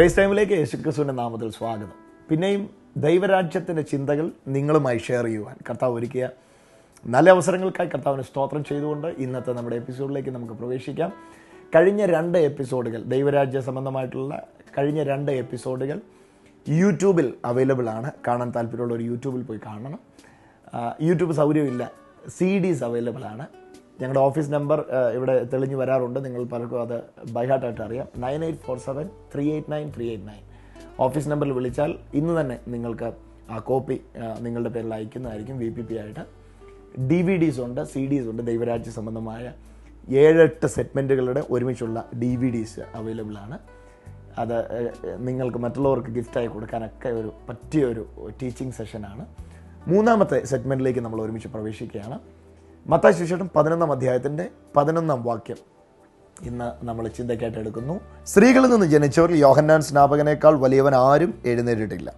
Grace ടൈമിലേക്ക് യേശുക്രിസ്തുവിന്റെ നാമത്തിൽ സ്വാഗതം. പിന്നെയും ദൈവരാജ്യത്തിന്റെ ചിന്തകൾ നിങ്ങളുമായി ഷെയർ ചെയ്യുവാൻ കർത്താവ് ഒരുക്കിയ നല്ല അവസരങ്ങൾക്കായി കർത്താവിന് സ്തോത്രം ചെയ്തുകൊണ്ട് ഇന്നത്തെ നമ്മുടെ എപ്പിസോഡിലേക്ക് നമുക്ക് പ്രവേശിക്കാം. കഴിഞ്ഞ രണ്ട് എപ്പിസോഡുകൾ ദൈവരാജ്യ സംബന്ധമായിട്ടുള്ള കഴിഞ്ഞ രണ്ട് എപ്പിസോഡുകൾ യൂട്യൂബിൽ അവൈലബിൾ ആണ്. കാണാൻ താല്പര്യമുള്ളവർ യൂട്യൂബിൽ പോയി കാണണം. യൂട്യൂബ് സൗകര്യമില്ല സി ഡീസ് അവൈലബിൾ ആണ്. ഞങ്ങളുടെ ഓഫീസ് നമ്പർ ഇവിടെ തെളിഞ്ഞു വരാറുണ്ട്. നിങ്ങൾ പലർക്കും അത് ബൈഹാർട്ടായിട്ട് അറിയാം. Nine eight four seven three eight nine three eight nine office നമ്പറിൽ വിളിച്ചാൽ ഇന്ന് തന്നെ നിങ്ങൾക്ക് ആ കോപ്പി നിങ്ങളുടെ പേരിൽ അയക്കുന്നതായിരിക്കും വി പി പി ആയിട്ട്. ഡി വി ഡീസ് ഉണ്ട് സി ഡീസ് ഉണ്ട് ദൈവരാജ്യ സംബന്ധമായ ഏഴെട്ട് സെഗ്മെന്റുകളുടെ ഒരുമിച്ചുള്ള ഡി വി ഡീസ് അവൈലബിൾ ആണ്. അത് നിങ്ങൾക്ക് മറ്റുള്ളവർക്ക് ഗിഫ്റ്റായി കൊടുക്കാനൊക്കെ ഒരു പറ്റിയ ഒരു ടീച്ചിങ് സെഷനാണ് മൂന്നാമത്തെ സെഗ്മെന്റിലേക്ക് നമ്മൾ ഒരുമിച്ച് പ്രവേശിക്കുകയാണ്. മത്തായി ശിശേഷം പതിനൊന്നാം അധ്യായത്തിന്റെ പതിനൊന്നാം വാക്യം. ഇന്ന് നമ്മൾ ചിന്തയ്ക്കായിട്ട് എടുക്കുന്നു. സ്ത്രീകളിൽ നിന്ന് ജനിച്ചവരിൽ യോഹന്നാൻ സ്നാപകനേക്കാൾ വലിയവൻ ആരും എഴുന്നേറ്റിട്ടില്ല.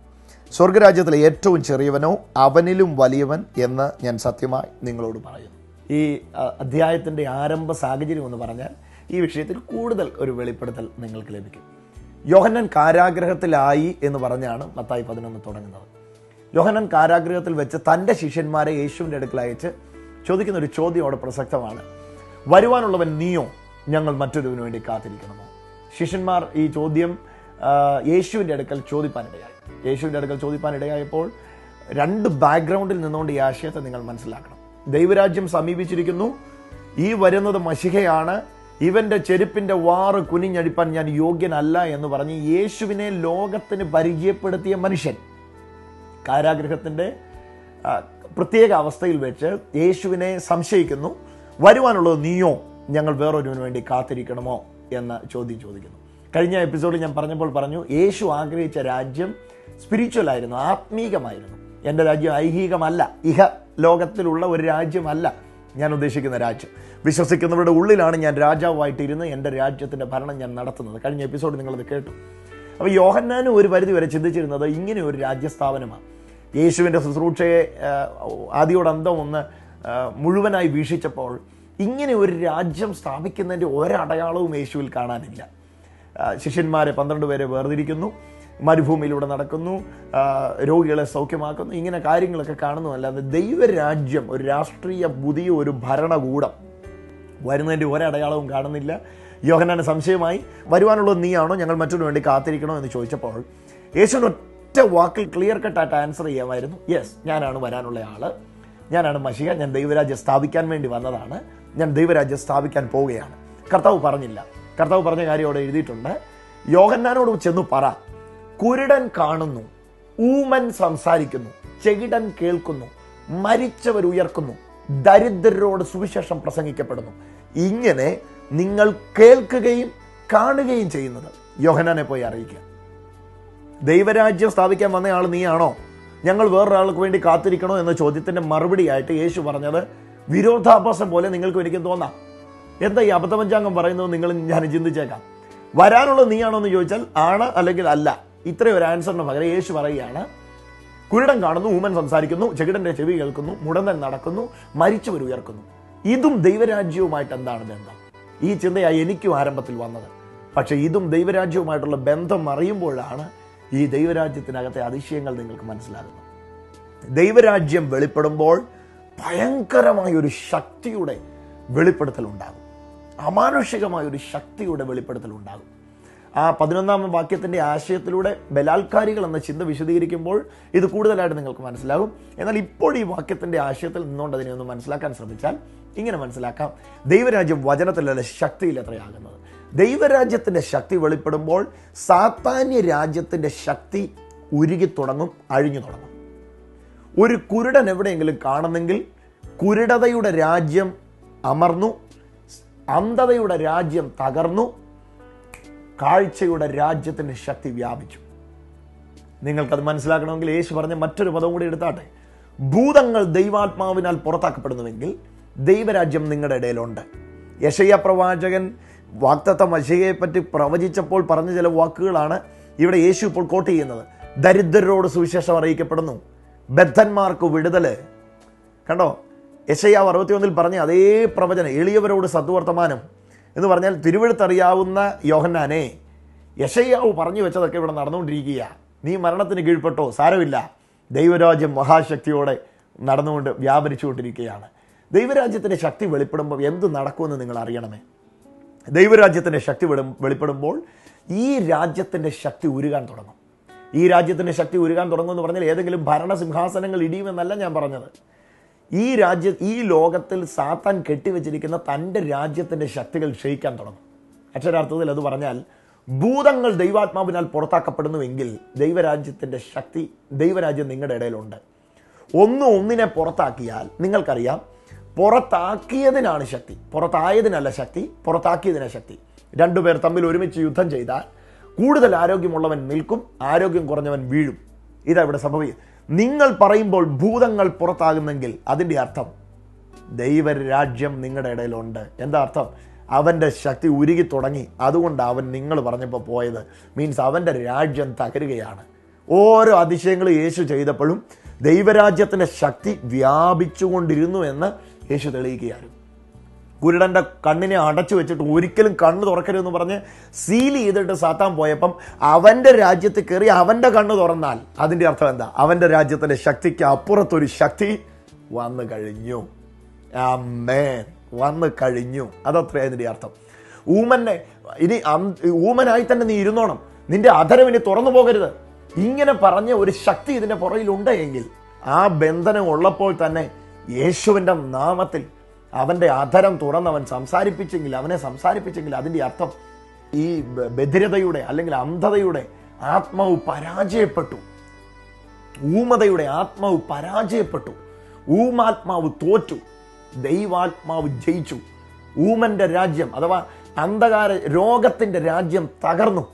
സ്വർഗരാജ്യത്തിലെ ഏറ്റവും ചെറിയവനോ അവനിലും വലിയവൻ എന്ന് ഞാൻ സത്യമായി നിങ്ങളോട് പറയുന്നു. ഈ അധ്യായത്തിന്റെ ആരംഭ സാഹചര്യം എന്ന് പറഞ്ഞാൽ ഈ വിഷയത്തിൽ കൂടുതൽ ഒരു വെളിപ്പെടുത്തൽ നിങ്ങൾക്ക് ലഭിക്കും. യോഹന്നാൻ കാരാഗ്രഹത്തിലായി എന്ന് പറഞ്ഞാണ് മത്തായി പതിനൊന്ന് തുടങ്ങുന്നത്. യോഹന്നാൻ കാരാഗ്രഹത്തിൽ വെച്ച് തന്റെ ശിഷ്യന്മാരെ യേശുവിന്റെ അടുക്കൽ അയച്ച് ചോദിക്കുന്ന ഒരു ചോദ്യം അവിടെ പ്രസക്തമാണ്. വരുവാനുള്ളവൻ നീയോ? ഞങ്ങൾ മറ്റൊരുവിന് വേണ്ടി കാത്തിരിക്കണമോ? ശിഷ്യന്മാർ ഈ ചോദ്യം യേശുവിന്റെ അടുക്കൽ ചോദിപ്പാനിടയായി. യേശുവിന്റെ അടുക്കൽ ചോദിപ്പാനിടയായപ്പോൾ രണ്ട് ബാക്ക്ഗ്രൗണ്ടിൽ നിന്നുകൊണ്ട് ഈ ആശയത്തെ നിങ്ങൾ മനസ്സിലാക്കണം. ദൈവരാജ്യം സമീപിച്ചിരിക്കുന്നു. ഈ വരുന്നത് മഷികയാണ് ഇവന്റെ ചെരുപ്പിന്റെ വാറ് കുനിഞ്ഞടിപ്പാൻ ഞാൻ യോഗ്യനല്ല എന്ന് പറഞ്ഞ് യേശുവിനെ ലോകത്തിന് പരിചയപ്പെടുത്തിയ മനുഷ്യൻ. കാരാഗ്രഹത്തിന്റെ പ്രത്യേക അവസ്ഥയിൽ വെച്ച് യേശുവിനെ സംശയിക്കുന്നു. വരുവാനുള്ളത് നീയോ? ഞങ്ങൾ വേറൊരുവിന് വേണ്ടി കാത്തിരിക്കണമോ? എന്ന് ചോദ്യം ചോദിക്കുന്നു. കഴിഞ്ഞ എപ്പിസോഡിൽ ഞാൻ പറഞ്ഞപ്പോൾ പറഞ്ഞു യേശു ആഗ്രഹിച്ച രാജ്യം സ്പിരിച്വൽ ആയിരുന്നു ആത്മീകമായിരുന്നു. എന്റെ രാജ്യം ഐഹികമല്ല ഇഹ ലോകത്തിലുള്ള ഒരു രാജ്യമല്ല ഞാൻ ഉദ്ദേശിക്കുന്ന രാജ്യം. വിശ്വസിക്കുന്നവരുടെ ഉള്ളിലാണ് ഞാൻ രാജാവായിട്ട് ഇരുന്ന് എന്റെ രാജ്യത്തിന്റെ ഭരണം ഞാൻ നടത്തുന്നത്. കഴിഞ്ഞ എപ്പിസോഡ് നിങ്ങളത് കേട്ടു. അപ്പോൾ യോഹന്നാനും ഒരു പരിധി വരെ ചിന്തിച്ചിരുന്നത് ഇങ്ങനെ ഒരു രാജ്യസ്ഥാപനമാണ്. യേശുവിന്റെ ശുശ്രൂഷയെ ആദ്യോട് അന്തം ഒന്ന് മുഴുവനായി വീക്ഷിച്ചപ്പോൾ ഇങ്ങനെ ഒരു രാജ്യം സ്ഥാപിക്കുന്നതിന്റെ ഒരടയാളവും യേശുവിൽ കാണാനില്ല. ശിഷ്യന്മാരെ പന്ത്രണ്ട് പേരെ വേർതിരിക്കുന്നു മരുഭൂമിയിലൂടെ നടക്കുന്നു രോഗികളെ സൗഖ്യമാക്കുന്നു ഇങ്ങനെ കാര്യങ്ങളൊക്കെ കാണുന്നു. അല്ലാതെ ദൈവരാജ്യം ഒരു രാഷ്ട്രീയ പുതിയ ഒരു ഭരണകൂടം വരുന്നതിന്റെ ഒരടയാളവും കാണുന്നില്ല. യോഹനാന് സംശയമായി വരുവാനുള്ളത് നീയാണോ? ഞങ്ങൾ മറ്റൊരു വേണ്ടി കാത്തിരിക്കണോ? എന്ന് ചോദിച്ചപ്പോൾ യേശുവിന് ഒറ്റ വാക്കിൽ ക്ലിയർ കട്ടായിട്ട് ആൻസർ ചെയ്യാമായിരുന്നു. യെസ് ഞാനാണ് വരാനുള്ള ആൾ. ഞാനാണ് മഷിക. ഞാൻ ദൈവരാജ്യം സ്ഥാപിക്കാൻ വേണ്ടി വന്നതാണ്. ഞാൻ ദൈവരാജ്യം സ്ഥാപിക്കാൻ പോവുകയാണ്. കർത്താവ് പറഞ്ഞില്ല. കർത്താവ് പറഞ്ഞ കാര്യം അവിടെ എഴുതിയിട്ടുണ്ട്. യോഗന്നാനോട് ചെന്ന് പറ. കുരുടൻ കാണുന്നു. ഊമൻ സംസാരിക്കുന്നു. ചെകിടൻ കേൾക്കുന്നു. മരിച്ചവർ ഉയർക്കുന്നു. ദരിദ്രരോട് സുവിശേഷം പ്രസംഗിക്കപ്പെടുന്നു. ഇങ്ങനെ നിങ്ങൾ കേൾക്കുകയും കാണുകയും ചെയ്യുന്നത്. യോഹനാനെ പോയി അറിയിക്കുക. ദൈവരാജ്യം സ്ഥാപിക്കാൻ വന്നയാൾ നീയാണോ? ഞങ്ങൾ വേറൊരാൾക്ക് വേണ്ടി കാത്തിരിക്കണോ എന്ന ചോദ്യത്തിന്റെ മറുപടിയായിട്ട് യേശു പറഞ്ഞത് വിരോധാഭാസം പോലെ നിങ്ങൾക്ക് ഒരിക്കലും തോന്നാം. എന്താ ഈ അബദ്ധപഞ്ചാംഗം പറയുന്നത് നിങ്ങൾ ഞാൻ ചിന്തിച്ചേക്കാം. വരാനുള്ള നീയാണോ എന്ന് ചോദിച്ചാൽ ആണ് അല്ലെങ്കിൽ അല്ല. ഇത്രയും ഒരു ആൻസറിന് പകരം യേശു പറയുകയാണ് കുരുടൻ കാണുന്നു ഊമൻ സംസാരിക്കുന്നു ചെകിടന്റെ ചെവി കേൾക്കുന്നു മുടന്തൻ നടക്കുന്നു മരിച്ചവർ ഉയർക്കുന്നു. ഇതും ദൈവരാജ്യവുമായിട്ട് എന്താണ് ബന്ധം? ഈ ചിന്തയായി എനിക്കും ആരംഭത്തിൽ വന്നത്. പക്ഷേ ഇതും ദൈവരാജ്യവുമായിട്ടുള്ള ബന്ധം അറിയുമ്പോഴാണ് ഈ ദൈവരാജ്യത്തിനകത്തെ അതിശയങ്ങൾ നിങ്ങൾക്ക് മനസ്സിലാകുന്നു. ദൈവരാജ്യം വെളിപ്പെടുമ്പോൾ ഭയങ്കരമായ ഒരു ശക്തിയുടെ വെളിപ്പെടുത്തൽ ഉണ്ടാകും. അമാനുഷികമായ ഒരു ശക്തിയുടെ വെളിപ്പെടുത്തൽ ഉണ്ടാകും. ആ പതിനൊന്നാം വാക്യത്തിന്റെ ആശയത്തിലൂടെ ബലാത്കാരികൾ എന്ന ചിന്ത വിശദീകരിക്കുമ്പോൾ ഇത് കൂടുതലായിട്ട് നിങ്ങൾക്ക് മനസ്സിലാകും. എന്നാൽ ഇപ്പോൾ ഈ വാക്യത്തിന്റെ ആശയത്തിൽ നിന്നുകൊണ്ട് അതിനെ ഒന്ന് മനസ്സിലാക്കാൻ ശ്രമിച്ചാൽ ഇങ്ങനെ മനസ്സിലാക്കാം. ദൈവരാജ്യം വചനത്തിലല്ല ശക്തിയിൽ എത്രയാകുന്നത്? ദൈവരാജ്യത്തിന്റെ ശക്തി വെളിപ്പെടുമ്പോൾ സാത്താന്യ രാജ്യത്തിന്റെ ശക്തി ഉരുകി തുടങ്ങും അഴിഞ്ഞു തുടങ്ങും. ഒരു കുരുടൻ എവിടെയെങ്കിലും കാണുന്നെങ്കിൽ കുരുടതയുടെ രാജ്യം അമർന്നു അന്ധതയുടെ രാജ്യം തകർന്നു കാഴ്ചയുടെ രാജ്യത്തിന്റെ ശക്തി വ്യാപിച്ചു. നിങ്ങൾക്കത് മനസ്സിലാക്കണമെങ്കിൽ യേശു പറഞ്ഞ മറ്റൊരു പദം കൂടി എടുത്താട്ടെ. ഭൂതങ്ങൾ ദൈവാത്മാവിനാൽ പുറത്താക്കപ്പെടുന്നുവെങ്കിൽ ദൈവരാജ്യം നിങ്ങളുടെ ഇടയിലുണ്ട്. യശയ്യ പ്രവാചകൻ വാക്തത്വ മഷികയെപ്പറ്റി പ്രവചിച്ചപ്പോൾ പറഞ്ഞ ചില വാക്കുകളാണ് ഇവിടെ യേശു ഇപ്പോൾ കോട്ട് ചെയ്യുന്നത്. ദരിദ്രരോട് സുവിശേഷം അറിയിക്കപ്പെടുന്നു. ബദ്ധന്മാർക്ക് വിടുതൽ കണ്ടോ? യശയാവ് അറുപത്തിയൊന്നിൽ പറഞ്ഞ അതേ പ്രവചനം എളിയവരോട് സദ്വർത്തമാനം എന്ന് പറഞ്ഞാൽ തിരുവഴുത്തറിയാവുന്ന യോഹന്നാനെ യശയ്യാവ് പറഞ്ഞു വെച്ചതൊക്കെ ഇവിടെ നടന്നുകൊണ്ടിരിക്കുക നീ മരണത്തിന് കീഴ്പ്പെട്ടോ? സാരമില്ല. ദൈവരാജ്യം മഹാശക്തിയോടെ നടന്നുകൊണ്ട് വ്യാപരിച്ചുകൊണ്ടിരിക്കുകയാണ്. ദൈവരാജ്യത്തിന്റെ ശക്തി വെളിപ്പെടുമ്പോൾ എന്ത് നടക്കുമെന്ന് നിങ്ങൾ അറിയണമേ. ദൈവരാജ്യത്തിന്റെ ശക്തി വിടും വെളിപ്പെടുമ്പോൾ ഈ രാജ്യത്തിന്റെ ശക്തി ഉരുകാൻ തുടങ്ങും. ഈ രാജ്യത്തിന്റെ ശക്തി ഉരുകാൻ തുടങ്ങും എന്ന് പറഞ്ഞാൽ ഏതെങ്കിലും ഭരണസിംഹാസനങ്ങൾ ഇടിയുമെന്നല്ല ഞാൻ പറഞ്ഞത്. ഈ രാജ്യ ഈ ലോകത്തിൽ സാത്താൻ കെട്ടിവെച്ചിരിക്കുന്ന തന്റെ രാജ്യത്തിന്റെ ശക്തികൾ ക്ഷയിക്കാൻ തുടങ്ങും. അക്ഷരാർത്ഥത്തിൽ അത് പറഞ്ഞാൽ ഭൂതങ്ങൾ ദൈവാത്മാവിനാൽ പുറത്താക്കപ്പെടുന്നുവെങ്കിൽ ദൈവരാജ്യത്തിന്റെ ശക്തി ദൈവരാജ്യം നിങ്ങളുടെ ഇടയിലുണ്ട്. ഒന്ന് ഒന്നിനെ പുറത്താക്കിയാൽ നിങ്ങൾക്കറിയാം പുറത്താക്കിയതിനാണ് ശക്തി. പുറത്തായതിനല്ല ശക്തി പുറത്താക്കിയതിനാണ് ശക്തി. രണ്ടുപേർ തമ്മിൽ ഒരുമിച്ച് യുദ്ധം ചെയ്താൽ കൂടുതൽ ആരോഗ്യമുള്ളവൻ നിൽക്കും ആരോഗ്യം കുറഞ്ഞവൻ വീഴും. ഇതാ ഇവിടെ സംഭവിക്കും നിങ്ങൾ പറയുമ്പോൾ ഭൂതങ്ങൾ പുറത്താകുന്നെങ്കിൽ അതിന്റെ അർത്ഥം ദൈവരാജ്യം നിങ്ങളുടെ ഇടയിലുണ്ട്. എന്താ അർത്ഥം? അവന്റെ ശക്തി ഉരുകി തുടങ്ങി. അതുകൊണ്ട് അവൻ നിങ്ങൾ പറഞ്ഞപ്പോൾ പോയത് മീൻസ് അവന്റെ രാജ്യം തകരുകയാണ്. ഓരോ അതിശയങ്ങളും യേശു ചെയ്തപ്പോഴും ദൈവരാജ്യത്തിന്റെ ശക്തി വ്യാപിച്ചുകൊണ്ടിരുന്നു എന്ന് യേശു തെളിയിക്കുകയായിരുന്നു കുരുടന്റെ കണ്ണിനെ അടച്ചു വെച്ചിട്ട് ഒരിക്കലും കണ്ണ് തുറക്കരുതെന്ന് പറഞ്ഞ് സീൽ ചെയ്തിട്ട് സാത്താൻ പോയപ്പം അവന്റെ രാജ്യത്ത് കയറി അവന്റെ കണ്ണ് തുറന്നാൽ അതിന്റെ അർത്ഥം എന്താ? അവന്റെ രാജ്യത്തിന്റെ ശക്തിക്ക് അപ്പുറത്തൊരു ശക്തി വന്നു കഴിഞ്ഞു. അമ്മേൻ വന്നു കഴിഞ്ഞു. അതത്ര അതിന്റെ അർത്ഥം. ഊമനെ ഇനി ഊമനായി തന്നെ നീ ഇരുന്നോണം. നിന്റെ അധരം ഇനി തുറന്നു പോകരുത്. ഇങ്ങനെ പറഞ്ഞ ഒരു ശക്തി ഇതിന്റെ പുറകിലുണ്ട് എങ്കിൽ ആ ബന്ധനം ഉള്ളപ്പോൾ തന്നെ യേശുവിന്റെ നാമത്തിൽ അവന്റെ അധരം തുറന്നവൻ സംസാരിപ്പിച്ചെങ്കിൽ അവനെ സംസാരിപ്പിച്ചെങ്കിൽ അതിന്റെ അർത്ഥം ഈ ബധിരതയുടെ അല്ലെങ്കിൽ അന്ധതയുടെ ആത്മാവ് പരാജയപ്പെട്ടു. ഊമതയുടെ ആത്മാവ് പരാജയപ്പെട്ടു. ഊമാത്മാവ് തോറ്റു. ദൈവാത്മാവ് ജയിച്ചു. ഊമന്റെ രാജ്യം അഥവാ അന്ധകാര രോഗത്തിന്റെ രാജ്യം തകർന്നു.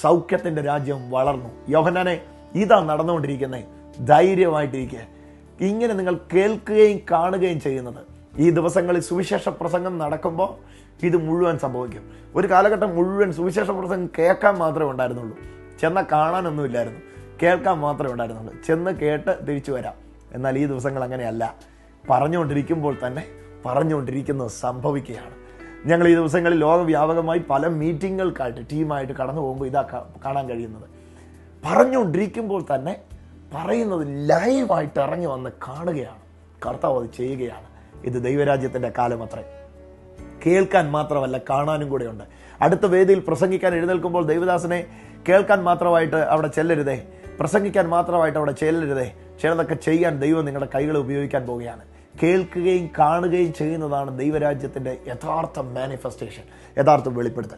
സൗഖ്യത്തിന്റെ രാജ്യം വളർന്നു. യോഹനാനെ ഇതാ നടന്നുകൊണ്ടിരിക്കുന്നത് ധൈര്യമായിട്ടിരിക്കുക ഇങ്ങനെ നിങ്ങൾ കേൾക്കുകയും കാണുകയും ചെയ്യുന്നത്. ഈ ദിവസങ്ങളിൽ സുവിശേഷ പ്രസംഗം നടക്കുമ്പോൾ ഇത് മുഴുവൻ സംഭവിക്കും. ഒരു കാലഘട്ടം മുഴുവൻ സുവിശേഷ പ്രസംഗം കേൾക്കാൻ മാത്രമേ ഉണ്ടായിരുന്നുള്ളൂ. ചെന്ന കാണാനൊന്നുമില്ലായിരുന്നു കേൾക്കാൻ മാത്രമേ ഉണ്ടായിരുന്നുള്ളൂ. ചെന്ന് കേട്ട് തിരിച്ചു വരാം. എന്നാൽ ഈ ദിവസങ്ങൾ അങ്ങനെയല്ല. പറഞ്ഞുകൊണ്ടിരിക്കുമ്പോൾ തന്നെ പറഞ്ഞുകൊണ്ടിരിക്കുന്നത് സംഭവിക്കുകയാണ്. ഞങ്ങൾ ഈ ദിവസങ്ങളിൽ ലോകവ്യാപകമായി പല മീറ്റിങ്ങുകൾക്കായിട്ട് ടീമായിട്ട് കടന്നു പോകുമ്പോൾ ഇതാ കാണാൻ കഴിയുന്നത്. പറഞ്ഞുകൊണ്ടിരിക്കുമ്പോൾ തന്നെ പറയുന്നത് ലൈവായിട്ട് ഇറങ്ങി വന്ന് കാണുകയാണ്. കർത്താവ് അത് ചെയ്യുകയാണ്. ഇത് ദൈവരാജ്യത്തിന്റെ കാലം അത്രേ. കേൾക്കാൻ മാത്രമല്ല കാണാനും കൂടെയുണ്ട്. അടുത്ത വേദിയിൽ പ്രസംഗിക്കാൻ എഴുന്നേൽക്കുമ്പോൾ ദൈവദാസനെ കേൾക്കാൻ മാത്രമായിട്ട് അവിടെ ചെല്ലരുതേ. പ്രസംഗിക്കാൻ മാത്രമായിട്ട് അവിടെ ചെല്ലരുതേ. ചിലതൊക്കെ ചെയ്യാൻ ദൈവം നിങ്ങളുടെ കൈകൾ ഉപയോഗിക്കാൻ പോവുകയാണ്. കേൾക്കുകയും കാണുകയും ചെയ്യുന്നതാണ് ദൈവരാജ്യത്തിന്റെ യഥാർത്ഥ മാനിഫെസ്റ്റേഷൻ യഥാർത്ഥ വെളിപ്പെടുത്തൽ.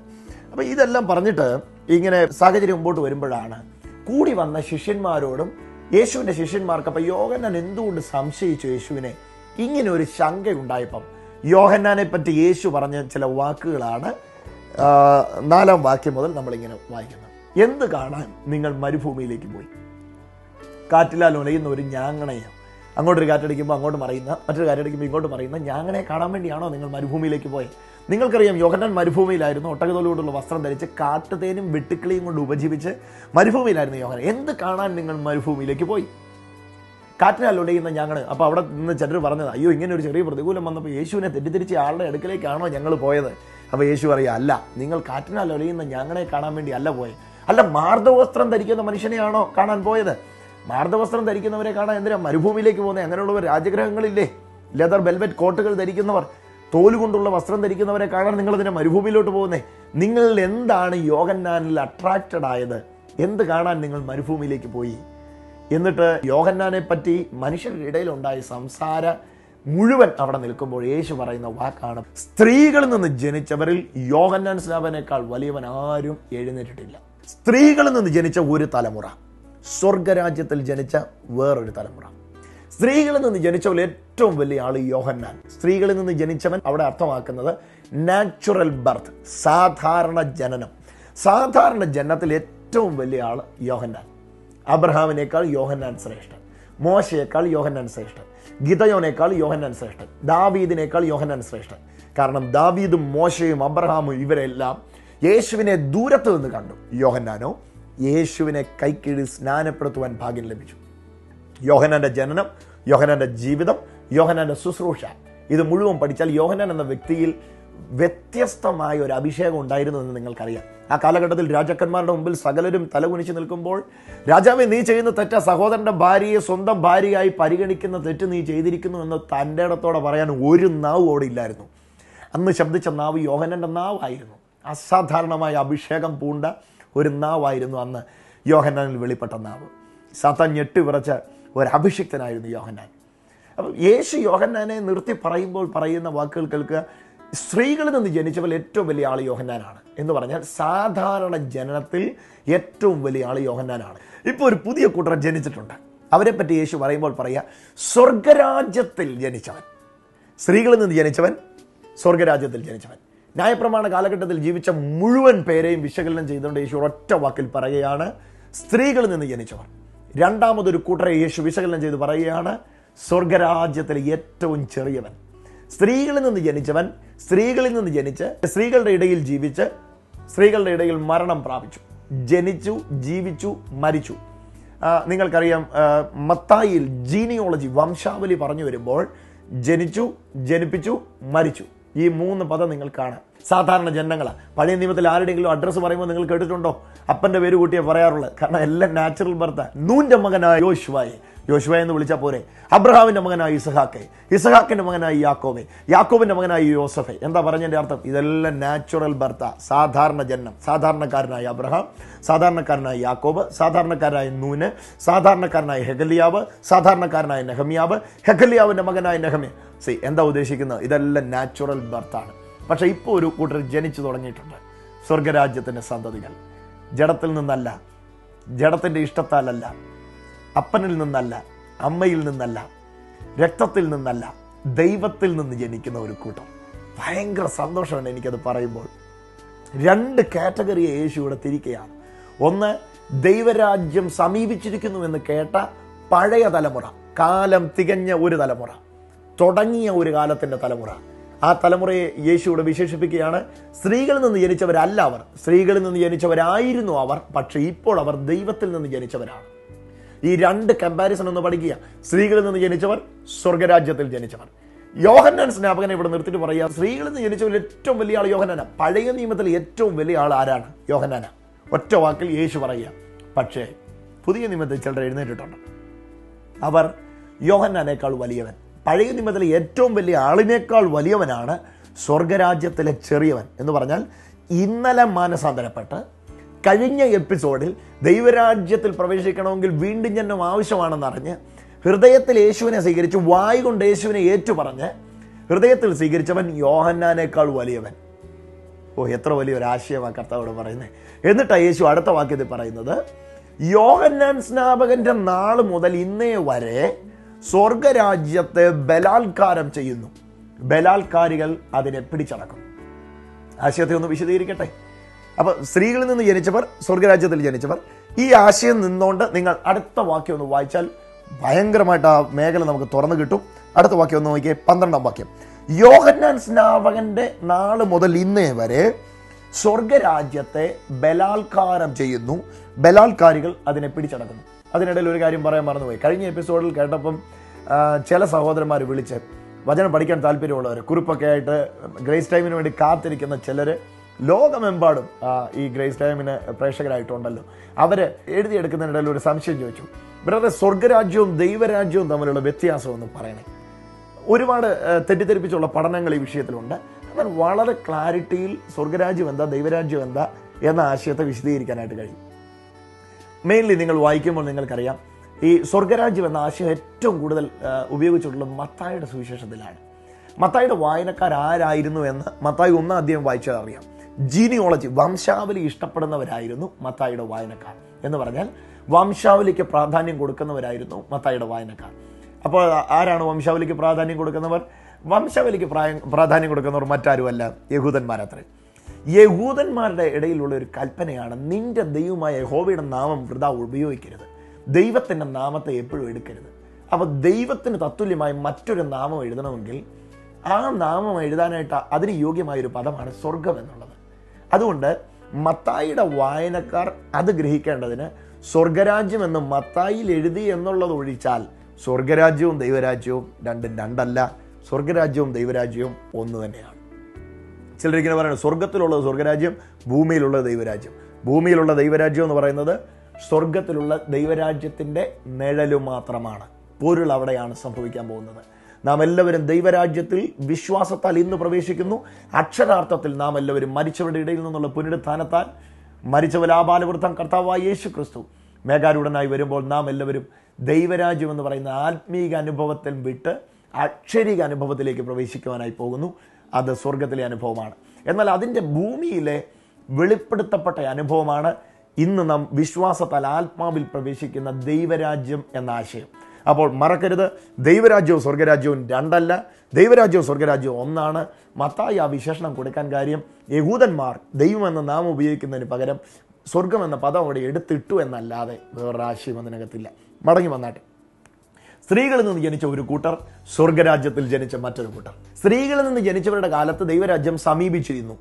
അപ്പോൾ ഇതെല്ലാം പറഞ്ഞിട്ട് ഇങ്ങനെ സാഹചര്യം മുമ്പോട്ട് വരുമ്പോഴാണ് കൂടി വന്ന ശിഷ്യന്മാരോടും യേശുവിന്റെ ശിഷ്യന്മാർക്ക് അപ്പം യോഹന്നാൻ എന്തുകൊണ്ട് സംശയിച്ചു യേശുവിനെ? ഇങ്ങനെ ഒരു ശങ്ക ഉണ്ടായപ്പം യോഹന്നാനെ പറ്റി യേശു പറഞ്ഞ ചില വാക്കുകളാണ് നാലാം വാക്യം മുതൽ നമ്മളിങ്ങനെ വായിക്കുന്നത്. എന്ത് കാണാൻ നിങ്ങൾ മരുഭൂമിയിലേക്ക് പോയി? കാറ്റിലാൽ ഉലയുന്ന ഒരു ഞാങ്ങണയോ. അങ്ങോട്ടൊരു കാറ്റടിക്കുമ്പോൾ അങ്ങോട്ട് മറിയുന്ന മറ്റൊരു കാറ്റടിക്കുമ്പോൾ ഇങ്ങോട്ട് മറിയുന്ന ഞാങ്ങനെ കാണാൻ വേണ്ടിയാണോ നിങ്ങൾ മരുഭൂമിയിലേക്ക് പോയത് നിങ്ങൾക്കറിയാം യോഹന്നാൻ മരുഭൂമിയിലായിരുന്നു ഒട്ടകതോലുകൊണ്ടുള്ള വസ്ത്രം ധരിച്ച് കാട്ടുതേനും വെട്ടുക്കിളിയും കൊണ്ട് ഉപജീവിച്ച് മരുഭൂമിയിലായിരുന്നു യോഹൻ എന്ത് കാണാൻ നിങ്ങൾ മരുഭൂമിയിലേക്ക് പോയി? കാറ്റിനാൽ ഉടയുന്ന ഞങ്ങൾ അപ്പോൾ അവിടെ നിന്ന് ചിലർ പറഞ്ഞത് അയ്യോ ഇങ്ങനെ ഒരു ചെറിയ പ്രതികൂലം വന്നപ്പോൾ യേശുവിനെ തെറ്റിദ്ധരിച്ച് ആളുടെ അടുക്കലേക്കാണോ ഞങ്ങൾ പോയത്? അപ്പോൾ യേശു പറയുക അല്ല നിങ്ങൾ കാറ്റിനാൽ ഉലയുന്ന ഞങ്ങളെ കാണാൻ വേണ്ടി അല്ല പോയത്. അല്ല മാർദ്ദവസ്ത്രം ധരിക്കുന്ന മനുഷ്യനെയാണോ കാണാൻ പോയത്? മാർദ്ദവസ്ത്രം ധരിക്കുന്നവരെ കാണാൻ എന്തിനാ മരുഭൂമിയിലേക്ക് പോകുന്നത് അങ്ങനെയുള്ളവർ രാജഗ്രഹങ്ങളില്ലേ ലെതർ ബെൽവെറ്റ് കോട്ടുകൾ ധരിക്കുന്നവർ. തോൽ കൊണ്ടുള്ള വസ്ത്രം ധരിക്കുന്നവരെ കാണാൻ നിങ്ങൾ ഇതിനെ മരുഭൂമിയിലോട്ട് പോകുന്നേ. നിങ്ങൾ എന്താണ് യോഗന്നാനിൽ അട്രാക്റ്റഡ് ആയത്? എന്ത് കാണാൻ നിങ്ങൾ മരുഭൂമിയിലേക്ക് പോയി? എന്നിട്ട് യോഹന്നാനെ പറ്റി മനുഷ്യരുടെ ഇടയിലുണ്ടായ സംസാര മുഴുവൻ അവിടെ നിൽക്കുമ്പോൾ യേശു പറയുന്ന വാക്കാണ് സ്ത്രീകളിൽ നിന്ന് ജനിച്ചവരിൽ യോഹന്നാൻ സ്നാപനേക്കാൾ വലിയവൻ ആരും എഴുന്നേറ്റിട്ടില്ല. സ്ത്രീകളിൽ നിന്ന് ജനിച്ച ഒരു തലമുറ സ്വർഗരാജ്യത്തിൽ ജനിച്ച വേറൊരു തലമുറ. സ്ത്രീകളിൽ നിന്ന് ജനിച്ചവരിൽ ഏറ്റവും വലിയ ആൾ യോഹന്നാൻ. സ്ത്രീകളിൽ നിന്ന് ജനിച്ചവൻ അവിടെ അർത്ഥമാക്കുന്നത് നാച്ചുറൽ ബർത്ത് സാധാരണ ജനനം. സാധാരണ ജനനത്തിൽ ഏറ്റവും വലിയ ആൾ യോഹന്നാൻ. അബ്രഹാമിനേക്കാൾ യോഹന്നാൻ ശ്രേഷ്ഠൻ. മോശയേക്കാൾ യോഹന്നാൻ ശ്രേഷ്ഠൻ. ഗിതയോനേക്കാൾ യോഹന്നാൻ ശ്രേഷ്ഠൻ. ദാവീദിനേക്കാൾ യോഹന്നാൻ ശ്രേഷ്ഠൻ. കാരണം ദാവീദും മോശയും അബ്രഹാമും ഇവരെല്ലാം യേശുവിനെ ദൂരത്ത് നിന്ന് കണ്ടു. യോഹന്നാനോ യേശുവിനെ കൈക്കീഴിൽ സ്നാനപ്പെടുത്തുവാൻ ഭാഗ്യം ലഭിച്ചു. യോഹനാന്റെ ജനനം യോഹനാന്റെ ജീവിതം യോഹനാന്റെ ശുശ്രൂഷ. ഇത് മുഴുവൻ പഠിച്ചാൽ യോഹനാൻ എന്ന വ്യക്തിയിൽ വ്യത്യസ്തമായ ഒരു അഭിഷേകം ഉണ്ടായിരുന്നു എന്ന് നിങ്ങൾക്കറിയാം. ആ കാലഘട്ടത്തിൽ രാജാക്കന്മാരുടെ മുമ്പിൽ സകലരും തലകുനിച്ച് നിൽക്കുമ്പോൾ രാജാവെ നീ ചെയ്യുന്ന തെറ്റ. സഹോദരന്റെ ഭാര്യയെ സ്വന്തം ഭാര്യയായി പരിഗണിക്കുന്ന തെറ്റ് നീ ചെയ്തിരിക്കുന്നു എന്ന് തന്റെ ഇടത്തോടെ പറയാൻ ഒരു നാവ് അവിടെ ഇല്ലായിരുന്നു. അന്ന് ശബ്ദിച്ച നാവ് യോഹനന്റെ നാവായിരുന്നു. അസാധാരണമായ അഭിഷേകം പൂണ്ട ഒരു നാവായിരുന്നു അന്ന് യോഹനനിൽ വെളിപ്പെട്ട നാവ്. സാത്താൻ ഞെട്ടി വിറച്ച ഒരു അഭിഷിക്തനായിരുന്നു യോഹന്നാൻ. അപ്പം യേശു യോഹന്നാനെ നിർത്തി പറയുമ്പോൾ പറയുന്ന വാക്കുകൾ കേൾക്കുക. സ്ത്രീകളിൽ നിന്ന് ജനിച്ചവൽ ഏറ്റവും വലിയ ആൾ യോഹന്നാനാണ്. എന്ന് പറഞ്ഞാൽ സാധാരണ ജനനത്തിൽ ഏറ്റവും വലിയ ആൾ യോഹന്നാനാണ്. ഇപ്പോൾ ഒരു പുതിയ കൂട്ടർ ജനിച്ചിട്ടുണ്ട്. അവരെ പറ്റി യേശു പറയുമ്പോൾ പറയുക സ്വർഗരാജ്യത്തിൽ ജനിച്ചവൻ. സ്ത്രീകളിൽ നിന്ന് ജനിച്ചവൻ സ്വർഗരാജ്യത്തിൽ ജനിച്ചവൻ. ന്യായപ്രമാണ കാലഘട്ടത്തിൽ ജീവിച്ച മുഴുവൻ പേരെയും വിശകലനം ചെയ്തുകൊണ്ട് യേശു ഒറ്റ വാക്കിൽ പറയുകയാണ് സ്ത്രീകളിൽ നിന്ന് ജനിച്ചവർ. രണ്ടാമതൊരു കൂട്ടരെ യേശു വിശകലനം ചെയ്ത് പറയുകയാണ് സ്വർഗരാജ്യത്തിലെ ഏറ്റവും ചെറിയവൻ. സ്ത്രീകളിൽ നിന്ന് ജനിച്ചവൻ സ്ത്രീകളിൽ നിന്ന് ജനിച്ച് സ്ത്രീകളുടെ ഇടയിൽ ജീവിച്ച് സ്ത്രീകളുടെ ഇടയിൽ മരണം പ്രാപിച്ചു. ജനിച്ചു ജീവിച്ചു മരിച്ചു. നിങ്ങൾക്കറിയാം മത്തായിൽ ജീനിയോളജി വംശാവലി പറഞ്ഞു വരുമ്പോൾ ജനിച്ചു ജനിപ്പിച്ചു മരിച്ചു. ഈ മൂന്ന് പദം നിങ്ങൾ കാണാം. സാധാരണ ജനങ്ങളാണ് പഴയ നിയമത്തിൽ ആരുടെയെങ്കിലും അഡ്രസ്സ് പറയുമ്പോൾ നിങ്ങൾ കേട്ടിട്ടുണ്ടോ? അപ്പന്റെ പേര് കൂട്ടിയേ പറയാറുള്ളത്. കാരണം എല്ലാം നാച്ചുറൽ ബർത്ത് നൂന്റെ മകനായ യോശുവായെ. യോശുവ എന്ന് വിളിച്ചാൽ പോരെ. അബ്രഹാമിന്റെ മകനായി ഇസഹാക്കെ. ഇസഹാക്കിന്റെ മകനായി യാക്കോബെ. യാക്കോബിന്റെ മകനായി യോസഫെ. എന്താ പറഞ്ഞതിന്റെ അർത്ഥം? ഇതെല്ലാം നാച്ചുറൽ ബർത്ത സാധാരണ ജന്മം. സാധാരണക്കാരനായ അബ്രഹാം സാധാരണക്കാരനായ യാക്കോബ് സാധാരണക്കാരനായ നൂന് സാധാരണക്കാരനായ ഹെഗലിയാവ് സാധാരണക്കാരനായ നെഹമിയാവ് ഹെഗലിയാവിന്റെ മകനായ നെഹമി സി എന്താ ഉദ്ദേശിക്കുന്നത്? ഇതെല്ലാം നാച്ചുറൽ ബർത്താണ് പക്ഷെ ഇപ്പോൾ ഒരു കൂട്ടർ ജനിച്ചു തുടങ്ങിയിട്ടുണ്ട്. സ്വർഗരാജ്യത്തിന്റെ സന്തതികൾ. ജഡത്തിൽ നിന്നല്ല. ജഡത്തിന്റെ ഇഷ്ടത്താലല്ല. അപ്പനിൽ നിന്നല്ല അമ്മയിൽ നിന്നല്ല രക്തത്തിൽ നിന്നല്ല ദൈവത്തിൽ നിന്ന് ജനിക്കുന്ന ഒരു കൂട്ടം. ഭയങ്കര സന്തോഷമാണ് എനിക്കത് പറയുമ്പോൾ. രണ്ട് കാറ്റഗറിയെ യേശു ഇവിടെ തിരിക്കുകയാണ്. ഒന്ന് ദൈവരാജ്യം സമീപിച്ചിരിക്കുന്നു എന്ന് കേട്ട പഴയ തലമുറ കാലം തികഞ്ഞ ഒരു തലമുറ തുടങ്ങിയ ഒരു കാലത്തിന്റെ തലമുറ. ആ തലമുറയെ യേശു ഇവിടെ വിശേഷിപ്പിക്കുകയാണ്. സ്ത്രീകളിൽ നിന്ന് ജനിച്ചവരല്ല അവർ. സ്ത്രീകളിൽ നിന്ന് ജനിച്ചവരായിരുന്നു അവർ പക്ഷേ ഇപ്പോൾ അവർ ദൈവത്തിൽ നിന്ന് ജനിച്ചവരാണ്. ഈ രണ്ട് കമ്പാരിസൺ ഒന്ന് പഠിക്കുക. സ്ത്രീകളിൽ നിന്ന് ജനിച്ചവർ സ്വർഗരാജ്യത്തിൽ ജനിച്ചവർ. യോഹന്നാൻ സ്നാപകനെ ഇവിടെ നിർത്തിയിട്ട് പറയുക സ്ത്രീകളിൽ നിന്ന് ജനിച്ചവരിൽ ഏറ്റവും വലിയ ആൾ യോഹനാന പഴയ നിയമത്തിൽ ഏറ്റവും വലിയ ആൾ ആരാണ്? യോഹനാന ഒറ്റ വാക്കിൽ യേശു പറയുക. പക്ഷേ പുതിയ നിയമത്തിൽ ചിലർ എഴുന്നേറ്റിട്ടുണ്ട്. അവർ യോഹന്നാനേക്കാൾ വലിയവൻ. പഴയ നിയമത്തിലെ ഏറ്റവും വലിയ ആളിനേക്കാൾ വലിയവനാണ് സ്വർഗരാജ്യത്തിലെ ചെറിയവൻ എന്ന് പറഞ്ഞാൽ ഇന്നലെ മാനസാന്തരപ്പെട്ട് കഴിഞ്ഞ എപ്പിസോഡിൽ ദൈവരാജ്യത്തിൽ പ്രവേശിക്കണമെങ്കിൽ വീണ്ടും ജന്മം ആവശ്യമാണെന്നറിഞ്ഞ് ഹൃദയത്തിൽ യേശുവിനെ സ്വീകരിച്ച് വായ് കൊണ്ട് യേശുവിനെ ഏറ്റുപറഞ്ഞ് ഹൃദയത്തിൽ സ്വീകരിച്ചവൻ യോഹന്നാനേക്കാൾ വലിയവൻ. ഓ എത്ര വലിയൊരു ആശയമാണ് കർത്താവോട് പറയുന്നത് എന്നിട്ടാണ് യേശു അടുത്ത വാക്യത്തിൽ പറയുന്നത് യോഹന്നാൻ സ്നാപകന്റെ നാൾ മുതൽ ഇന്നേ വരെ സ്വർഗരാജ്യത്തെ ബലാത്കാരം ചെയ്യുന്നു. ബലാത്കാരികൾ അതിനെ പിടിച്ചടക്കും. ആശയത്തെ ഒന്ന് വിശദീകരിക്കട്ടെ? അപ്പൊ സ്ത്രീകളിൽ നിന്ന് ജനിച്ചവർ സ്വർഗരാജ്യത്തിൽ ജനിച്ചവർ ഈ ആശയം നിന്നുകൊണ്ട് നിങ്ങൾ അടുത്ത വാക്യം ഒന്ന് വായിച്ചാൽ ഭയങ്കരമായിട്ട് ആ മേഖല നമുക്ക് തുറന്നു കിട്ടും. അടുത്ത വാക്യം ഒന്ന് നോക്കിയേ പന്ത്രണ്ടാം വാക്യം. യോഹന്നാൻ സ്നാപകന്റെ നാൾ മുതൽ ഇന്നേ വരെ സ്വർഗരാജ്യത്തെ ബലാത്കാരം ചെയ്യുന്നു. ബലാത്കാരികൾ അതിനെ പിടിച്ചടക്കുന്നു. അതിനിടയിൽ ഒരു കാര്യം പറയാൻ മറന്നുപോയി. കഴിഞ്ഞ എപ്പിസോഡിൽ കേട്ടപ്പം ചില സഹോദരന്മാർ വിളിച്ച് വചനം പഠിക്കാൻ താല്പര്യമുള്ളവർ കുറിപ്പൊക്കെ ആയിട്ട് ഗ്രേസ് ടൈമിന് വേണ്ടി കാത്തിരിക്കുന്ന ചിലർ ലോകമെമ്പാടും ഈ ഗ്രേസ് ടൈമിന് പ്രേക്ഷകരായിട്ടുണ്ടല്ലോ. അവർ എഴുതിയെടുക്കുന്നതിനിടയിൽ ഒരു സംശയം ചോദിച്ചു. ബ്രദർ സ്വർഗരാജ്യവും ദൈവരാജ്യവും തമ്മിലുള്ള വ്യത്യാസം ഒന്ന് പറയണേ. ഒരുപാട് തെറ്റിദ്ധരിപ്പിച്ചുള്ള പഠനങ്ങൾ ഈ വിഷയത്തിലുണ്ട്. എന്നാൽ വളരെ ക്ലാരിറ്റിയിൽ സ്വർഗരാജ്യം എന്താ ദൈവരാജ്യം എന്താ എന്ന ആശയത്തെ വിശദീകരിക്കാനായിട്ട് കഴിയും. മെയിൻലി നിങ്ങൾ വായിക്കുമ്പോൾ നിങ്ങൾക്കറിയാം ഈ സ്വർഗരാജ്യം എന്ന ആശയം ഏറ്റവും കൂടുതൽ ഉപയോഗിച്ചിട്ടുള്ള മത്തായുടെ സുവിശേഷത്തിലാണ്. മത്തായുടെ വായനക്കാരായിരുന്നു എന്ന് മത്തായി ഒന്നാം അധ്യായം വായിച്ചാൽ അറിയാം ജീനിയോളജി വംശാവലി ഇഷ്ടപ്പെടുന്നവരായിരുന്നു മത്തായിയുടെ വായനക്കാർ എന്ന് പറഞ്ഞാൽ വംശാവലിക്ക് പ്രാധാന്യം കൊടുക്കുന്നവരായിരുന്നു മത്തായിയുടെ വായനക്കാർ. അപ്പോൾ ആരാണ് വംശാവലിക്ക് പ്രാധാന്യം കൊടുക്കുന്നവർ? വംശാവലിക്ക് പ്രാധാന്യം കൊടുക്കുന്നവർ മറ്റാരുമല്ല യഹൂദന്മാരത്രേ. യഹൂദന്മാരുടെ ഇടയിലുള്ള ഒരു കൽപ്പനയാണ് നിന്റെ ദൈവമായ യഹോവയുടെ നാമം വൃത ഉപയോഗിക്കരുത്. ദൈവത്തിന്റെ നാമത്തെ എപ്പോഴും എടുക്കരുത്. അപ്പോൾ ദൈവത്തിന് തത്തുല്യമായി മറ്റൊരു നാമം എഴുതണമെങ്കിൽ ആ നാമം എഴുതാനായിട്ട് അതിന് യോഗ്യമായൊരു പദമാണ് സ്വർഗം എന്നുള്ളത്. അതുകൊണ്ട് മത്തായിയുടെ വായനക്കാർ അത് ഗ്രഹിക്കേണ്ടതിന് സ്വർഗരാജ്യം എന്ന് മത്തായിൽ എഴുതി എന്നുള്ളത് ഒഴിച്ചാൽ സ്വർഗരാജ്യവും ദൈവരാജ്യവും രണ്ടും രണ്ടല്ല. സ്വർഗരാജ്യവും ദൈവരാജ്യവും ഒന്ന് തന്നെയാണ്. ചിലരിങ്ങനെ പറയുന്നത് സ്വർഗത്തിലുള്ളത് സ്വർഗരാജ്യം ഭൂമിയിലുള്ള ദൈവരാജ്യം. ഭൂമിയിലുള്ള ദൈവരാജ്യം എന്ന് പറയുന്നത് സ്വർഗത്തിലുള്ള ദൈവരാജ്യത്തിന്റെ നിഴലു മാത്രമാണ്. പൊരുൾ അവിടെയാണ് സംഭവിക്കാൻ പോകുന്നത്. നാം എല്ലാവരും ദൈവരാജ്യത്തിൽ വിശ്വാസത്താൽ ഇന്ന് പ്രവേശിക്കുന്നു. അക്ഷരാർത്ഥത്തിൽ നാം എല്ലാവരും മരിച്ചവരുടെ ഇടയിൽ നിന്നുള്ള പുനരുത്ഥാനത്താൽ മരിച്ചവലാപാലവൃത്തം കർത്താവായ യേശു ക്രിസ്തു മേഘാരൂഢനായി വരുമ്പോൾ നാം എല്ലാവരും ദൈവരാജ്യം എന്ന് പറയുന്ന ആത്മീക അനുഭവത്തിൽ വിട്ട് അക്ഷരിക അനുഭവത്തിലേക്ക് പ്രവേശിക്കുവാനായി പോകുന്നു. അത് സ്വർഗത്തിലെ അനുഭവമാണ്. എന്നാൽ അതിന്റെ ഭൂമിയിലെ വെളിപ്പെടുത്തപ്പെട്ട അനുഭവമാണ് ഇന്ന് നാം വിശ്വാസത്താൽ ആത്മാവിൽ പ്രവേശിക്കുന്ന ദൈവരാജ്യം എന്ന ആശയം. അപ്പോൾ മറക്കരുത്. ദൈവരാജ്യവും സ്വർഗരാജ്യവും രണ്ടല്ല. ദൈവരാജ്യവും സ്വർഗരാജ്യവും ഒന്നാണ്. മത്തായി ആ വിശേഷണം കൊടുക്കാൻ കാര്യം യഹൂദന്മാർ ദൈവമെന്ന നാമം ഉപയോഗിക്കുന്നതിന് പകരം സ്വർഗം എന്ന പദം അവിടെ എടുത്തിട്ടു എന്നല്ലാതെ വേറൊരു ആശയം അതിനകത്തില്ല. മടങ്ങി വന്നാട്ടെ. സ്ത്രീകളിൽ നിന്ന് ജനിച്ച ഒരു കൂട്ടർ സ്വർഗരാജ്യത്തിൽ ജനിച്ച മറ്റൊരു കൂട്ടർ. സ്ത്രീകളിൽ നിന്ന് ജനിച്ചവരുടെ കാലത്ത് ദൈവരാജ്യം സമീപിച്ചിരുന്നു.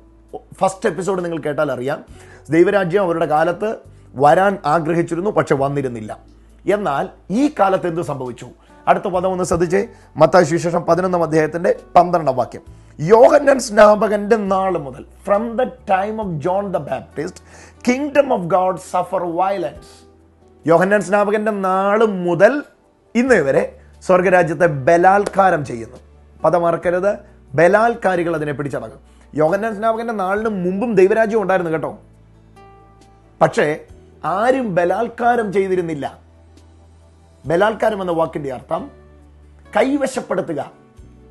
ഫസ്റ്റ് എപ്പിസോഡ് നിങ്ങൾ കേട്ടാൽ അറിയാം. ദൈവരാജ്യം അവരുടെ കാലത്ത് വരാൻ ആഗ്രഹിച്ചിരുന്നു പക്ഷെ വന്നിരുന്നില്ല. എന്നാൽ ഈ കാലത്ത് എന്ത് സംഭവിച്ചു? അടുത്ത പദം ഒന്ന് ശ്രദ്ധിച്ച്. മത്തായി സുവിശേഷം പതിനൊന്നാം അധ്യായത്തിന്റെ പന്ത്രണ്ടാം വാക്യം. യോഹന്നൻ സ്നാപകന്റെ നാൾ മുതൽ from the time of John the Baptist kingdom of God suffer violence Yohannan സ്നാപകന്റെ നാൾ മുതൽ ഇന്ന് വരെ സ്വർഗരാജ്യത്തെ ബലാത്കാരം ചെയ്യുന്നു. പദം മറക്കരുത്. ബലാത്കാരികൾ അതിനെ പിടിച്ചടക്കും. യോഹന്നാൻ സ്നാപകന്റെ നാളിന് മുമ്പും ദൈവരാജ്യം ഉണ്ടായിരുന്നു കേട്ടോ. പക്ഷേ ആരും ബലാത്കാരം ചെയ്തിരുന്നില്ല. ബലാത്കാരം എന്ന വാക്കിന്റെ അർത്ഥം കൈവശപ്പെടുത്തുക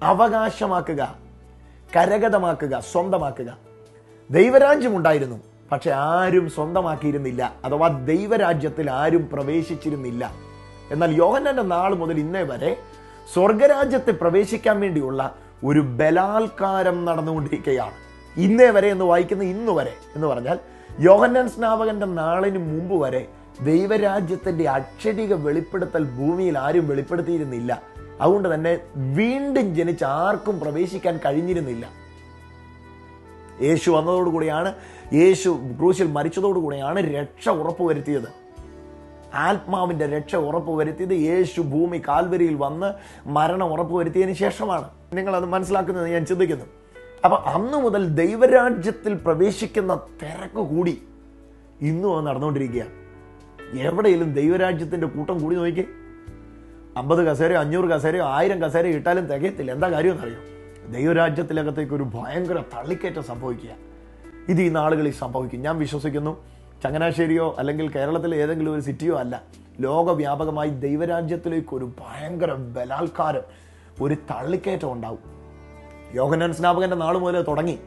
അവകാശമാക്കുക കരഗതമാക്കുക സ്വന്തമാക്കുക. ദൈവരാജ്യം ഉണ്ടായിരുന്നു പക്ഷെ ആരും സ്വന്തമാക്കിയിരുന്നില്ല അഥവാ ദൈവരാജ്യത്തിൽ ആരും പ്രവേശിച്ചിരുന്നില്ല. എന്നാൽ യോഹന്നന്റെ നാൾ മുതൽ ഇന്നേ വരെ സ്വർഗരാജ്യത്തെ പ്രവേശിക്കാൻ വേണ്ടിയുള്ള ഒരു ബലാത്കാരം നടന്നുകൊണ്ടിരിക്കുകയാണ്. ഇന്നേ വരെ എന്ന് വായിക്കുന്ന ഇന്ന് വരെ എന്ന് പറഞ്ഞാൽ യോഹന്നൻ സ്നാപകന്റെ നാളിന് മുമ്പ് വരെ ദൈവരാജ്യത്തിന്റെ അക്ഷരിക വെളിപ്പെടുത്തൽ ഭൂമിയിൽ ആരും വെളിപ്പെടുത്തിയിരുന്നില്ല. അതുകൊണ്ട് തന്നെ വീണ്ടും ജനിച്ച് ആർക്കും പ്രവേശിക്കാൻ കഴിഞ്ഞിരുന്നില്ല. യേശു വന്നതോടുകൂടിയാണ് യേശു ക്രൂശിൽ മരിച്ചതോടുകൂടിയാണ് രക്ഷ ഉറപ്പുവരുത്തിയത്. ആത്മാവിന്റെ രക്ഷ ഉറപ്പുവരുത്തിയത് യേശു ഭൂമി കാൽവരിയിൽ വന്ന് മരണം ഉറപ്പുവരുത്തിയതിന് ശേഷമാണ്. നിങ്ങൾ അത് മനസ്സിലാക്കുന്നത് ഞാൻ ചിന്തിക്കുന്നു. അപ്പൊ അന്നു മുതൽ ദൈവരാജ്യത്തിൽ പ്രവേശിക്കുന്ന തിരക്ക് കൂടി ഇന്നും അത് നടന്നുകൊണ്ടിരിക്കുകയാണ്. എവിടെയെങ്കിലും ദൈവരാജ്യത്തിന്റെ കൂട്ടം കൂടി നോക്കിക്കേ. അമ്പത് കസേരയോ അഞ്ഞൂറ് കസേരയോ ആയിരം കസേരയോ ഇട്ടാലും തികയത്തില്ല. എന്താ കാര്യം അറിയാം ദൈവരാജ്യത്തിലകത്തേക്ക് ഒരു ഭയങ്കര തള്ളിക്കയറ്റം സംഭവിക്കുക. ഇത് ഈ നാളുകളിൽ സംഭവിക്കും. ഞാൻ വിശ്വസിക്കുന്നു ചങ്ങനാശ്ശേരിയോ അല്ലെങ്കിൽ കേരളത്തിലെ ഏതെങ്കിലും ഒരു സിറ്റിയോ അല്ല ലോകവ്യാപകമായി ദൈവരാജ്യത്തിലേക്ക് ഒരു ഭയങ്കര ബലാത്കാരം ഒരു തള്ളിക്കയറ്റം ഉണ്ടാവും. യോഗനാൻ സ്നാപകന്റെ നാൾ മുതൽ തുടങ്ങി.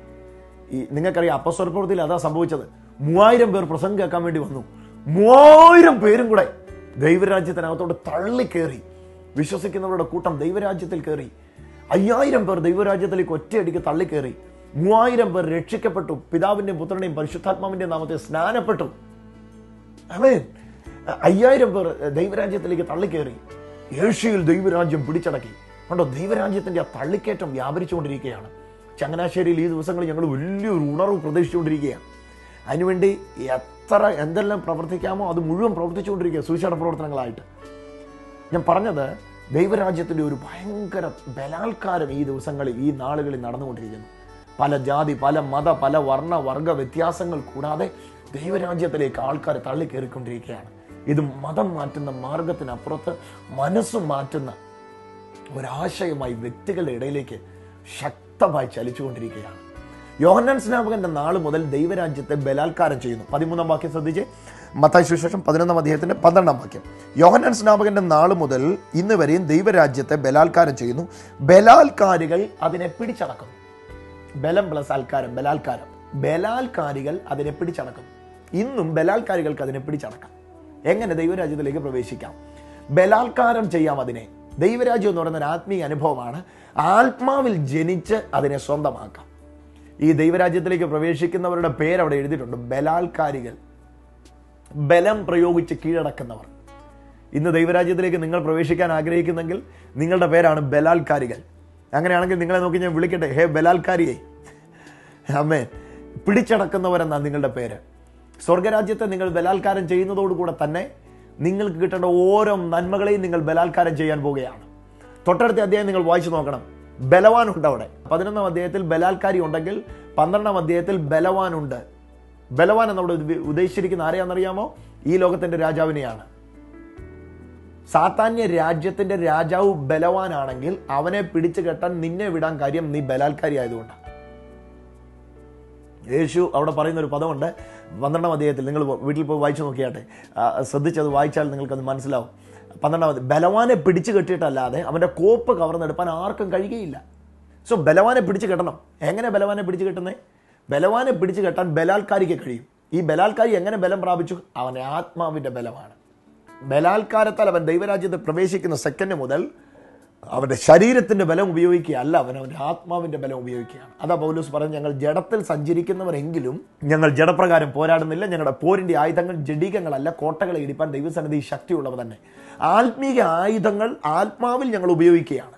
ഈ നിങ്ങൾക്കറിയാം അപ്പസ്വരപ്രവൃത്തിയിൽ അതാ സംഭവിച്ചത്. മൂവായിരം പേർ പ്രസംഗം കേൾക്കാൻ വേണ്ടി വന്നു. മൂവായിരം പേരും കൂടെ ദൈവരാജ്യത്തിനകത്തോട്ട് തള്ളിക്കേറി. വിശ്വസിക്കുന്നവരുടെ കൂട്ടം ദൈവരാജ്യത്തിൽ കയറി അയ്യായിരം പേർ ദൈവരാജ്യത്തിലേക്ക് ഒറ്റയടിക്ക് തള്ളിക്കേറി. മൂവായിരം പേർ രക്ഷിക്കപ്പെട്ടു. പിതാവിന്റെയും പുത്രന്റെയും പരിശുദ്ധാത്മാവിന്റെയും നാമത്തെ സ്നാനപ്പെട്ടു. ആമേൻ. അയ്യായിരം പേർ ദൈവരാജ്യത്തിലേക്ക് തള്ളിക്കേറി. ഏഷ്യയിൽ ദൈവരാജ്യം പിടിച്ചടക്കി. കണ്ടോ ദൈവരാജ്യത്തിന്റെ ആ തള്ളിക്കയറ്റം വ്യാപരിച്ചുകൊണ്ടിരിക്കുകയാണ്. ചങ്ങനാശ്ശേരിയിൽ ഈ ദിവസങ്ങളിൽ ഞങ്ങൾ വലിയൊരു ഉണർവ് പ്രതീക്ഷിച്ചുകൊണ്ടിരിക്കുകയാണ്. അതിനുവേണ്ടി എത്ര എന്തെല്ലാം പ്രവർത്തിക്കാമോ അത് മുഴുവൻ പ്രവർത്തിച്ചുകൊണ്ടിരിക്കുക സുവിശേഷ പ്രവർത്തനങ്ങളായിട്ട്. ഞാൻ പറഞ്ഞത് ദൈവരാജ്യത്തിന്റെ ഒരു ഭയങ്കര ബലാത്കാരം ഈ ദിവസങ്ങളിൽ ഈ നാളുകളിൽ നടന്നുകൊണ്ടിരിക്കുന്നു. പല ജാതി പല മത പല വർണ വർഗ വ്യത്യാസങ്ങൾ കൂടാതെ ദൈവരാജ്യത്തിലേക്ക് ആൾക്കാർ തള്ളിക്കേറിക്കൊണ്ടിരിക്കുകയാണ്. ഇത് മതം മാറ്റുന്ന മാർഗത്തിനപ്പുറത്ത് മനസ്സ് മാറ്റുന്ന ഒരാശയമായി വ്യക്തികളുടെ ഇടയിലേക്ക് ശക്തമായി ചലിച്ചുകൊണ്ടിരിക്കുകയാണ്. യോഹന്നാൻ സ്നാപകന്റെ നാൾ മുതൽ ദൈവരാജ്യത്തെ ബലാത്കാരം ചെയ്യുന്നു. പതിമൂന്നാം വാക്യം ശ്രദ്ധിച്ച്. മത്തായി സുവിശേഷം പതിനൊന്നാം അദ്ദേഹത്തിന്റെ പന്ത്രണ്ടാം വാക്യം. യോഹന്നാൻ സ്നാപകന്റെ നാൾ മുതൽ ഇന്ന് വരെയും ദൈവരാജ്യത്തെ ബലാത്കാരം ചെയ്യുന്നു. ബലാത്കാരികൾ അതിനെ പിടിച്ചടക്കുന്നു. ബലം പ്ലസ് ആൽക്കാരം ബലാത്കാരം. ബലാത്കാരികൾ അതിനെ പിടിച്ചടക്കും ഇന്നും ബലാത്കാരികൾക്ക് അതിനെ പിടിച്ചടക്കാം. എങ്ങനെ ദൈവരാജ്യത്തിലേക്ക് പ്രവേശിക്കാം? ബലാത്കാരം ചെയ്യാം അതിനെ. ദൈവരാജ്യം എന്ന് പറയുന്ന ഒരു ആത്മീയ അനുഭവമാണ്. ആത്മാവിൽ ജനിച്ച് അതിനെ സ്വന്തമാക്കാം. ഈ ദൈവരാജ്യത്തിലേക്ക് പ്രവേശിക്കുന്നവരുടെ പേര് അവിടെ എഴുതിയിട്ടുണ്ട്. ബലാൽക്കാരികൾ ബലം പ്രയോഗിച്ച് കീഴടക്കുന്നവർ. ഇന്ന് ദൈവരാജ്യത്തിലേക്ക് നിങ്ങൾ പ്രവേശിക്കാൻ ആഗ്രഹിക്കുന്നെങ്കിൽ നിങ്ങളുടെ പേരാണ് ബലാൽക്കാരികൾ അങ്ങനെയാണെങ്കിൽ നിങ്ങളെ നോക്കി ഞാൻ വിളിക്കട്ടെ? ഹേ ബലാൽക്കാരിയെ അമ്മേ പിടിച്ചടക്കുന്നവരെന്നാണ് നിങ്ങളുടെ പേര്. സ്വർഗരാജ്യത്തെ നിങ്ങൾ ബലാത്കാരം ചെയ്യുന്നതോടുകൂടെ തന്നെ നിങ്ങൾക്ക് കിട്ടേണ്ട ഓരോ നന്മകളെയും നിങ്ങൾ ബലാത്കാരം ചെയ്യാൻ പോവുകയാണ്. തൊട്ടടുത്ത അധ്യായം നിങ്ങൾ വായിച്ചു നോക്കണം. ബലവാനുണ്ട് അവിടെ. പതിനൊന്നാം അധ്യായത്തിൽ ബലാൽക്കാരി ഉണ്ടെങ്കിൽ പന്ത്രണ്ടാം അധ്യായത്തിൽ ബലവാനുണ്ട് ബലവാൻ എന്നവിടെ ഉദ്ദ- ഉദ്ദേശിച്ചിരിക്കുന്ന ആരെയാണെന്നറിയാമോ? ഈ ലോകത്തിന്റെ രാജാവിനെയാണ്. സാത്താന്യ രാജ്യത്തിന്റെ രാജാവ് ബലവാനാണെങ്കിൽ അവനെ പിടിച്ചു കെട്ടാൻ നിന്നെ വിടാൻ കാര്യം നീ ബലാൽക്കാരി ആയതുകൊണ്ടാണ് യേശു അവിടെ പറയുന്ന ഒരു പദമുണ്ട്. പന്ത്രണ്ടാം അധ്യായത്തിൽ നിങ്ങൾ വീട്ടിൽ പോയി വായിച്ചു നോക്കിയാട്ടെ. ശ്രദ്ധിച്ചത് വായിച്ചാൽ നിങ്ങൾക്കത് മനസ്സിലാവും. പന്ത്രണ്ടാം അധ്യായം ബലവാനെ പിടിച്ചു കെട്ടിയിട്ടല്ലാതെ അവന്റെ കോപ്പ് കവർന്നെടുപ്പാൻ ആർക്കും കഴിയുകയില്ല. സോ ബലവാനെ പിടിച്ചു കെട്ടണം. എങ്ങനെ ബലവാനെ പിടിച്ചു കെട്ടുന്നത് ബലവാനെ പിടിച്ചു കെട്ടാൻ ബലാൽക്കാരിക്ക് കഴിയും. ഈ ബലാൽക്കാരി എങ്ങനെ ബലം പ്രാപിച്ചു? അവന്റെ ആത്മാവിന്റെ ബലമാണ്. ബലാൽക്കാരത്താൽ അവൻ ദൈവരാജ്യത്ത് പ്രവേശിക്കുന്ന സെക്കൻഡ് മുതൽ അവന്റെ ശരീരത്തിന്റെ ബലം ഉപയോഗിക്കുകയല്ല അവൻ അവന്റെ ആത്മാവിന്റെ ബലം ഉപയോഗിക്കുകയാണ്. അതാ പൗലൂസ് പറഞ്ഞു ഞങ്ങൾ ജഡത്തിൽ സഞ്ചരിക്കുന്നവരെങ്കിലും ഞങ്ങൾ ജഡപ്രകാരം പോരാടുന്നില്ല ഞങ്ങളുടെ പോരിന്റെ ആയുധങ്ങൾ ജഡീകങ്ങളല്ല കോട്ടകളെ ഇടിപ്പാൻ ദൈവസന്നിധി ശക്തിയുള്ളവ തന്നെ. ആത്മീയ ആയുധങ്ങൾ ആത്മാവിൽ ഞങ്ങൾ ഉപയോഗിക്കുകയാണ്.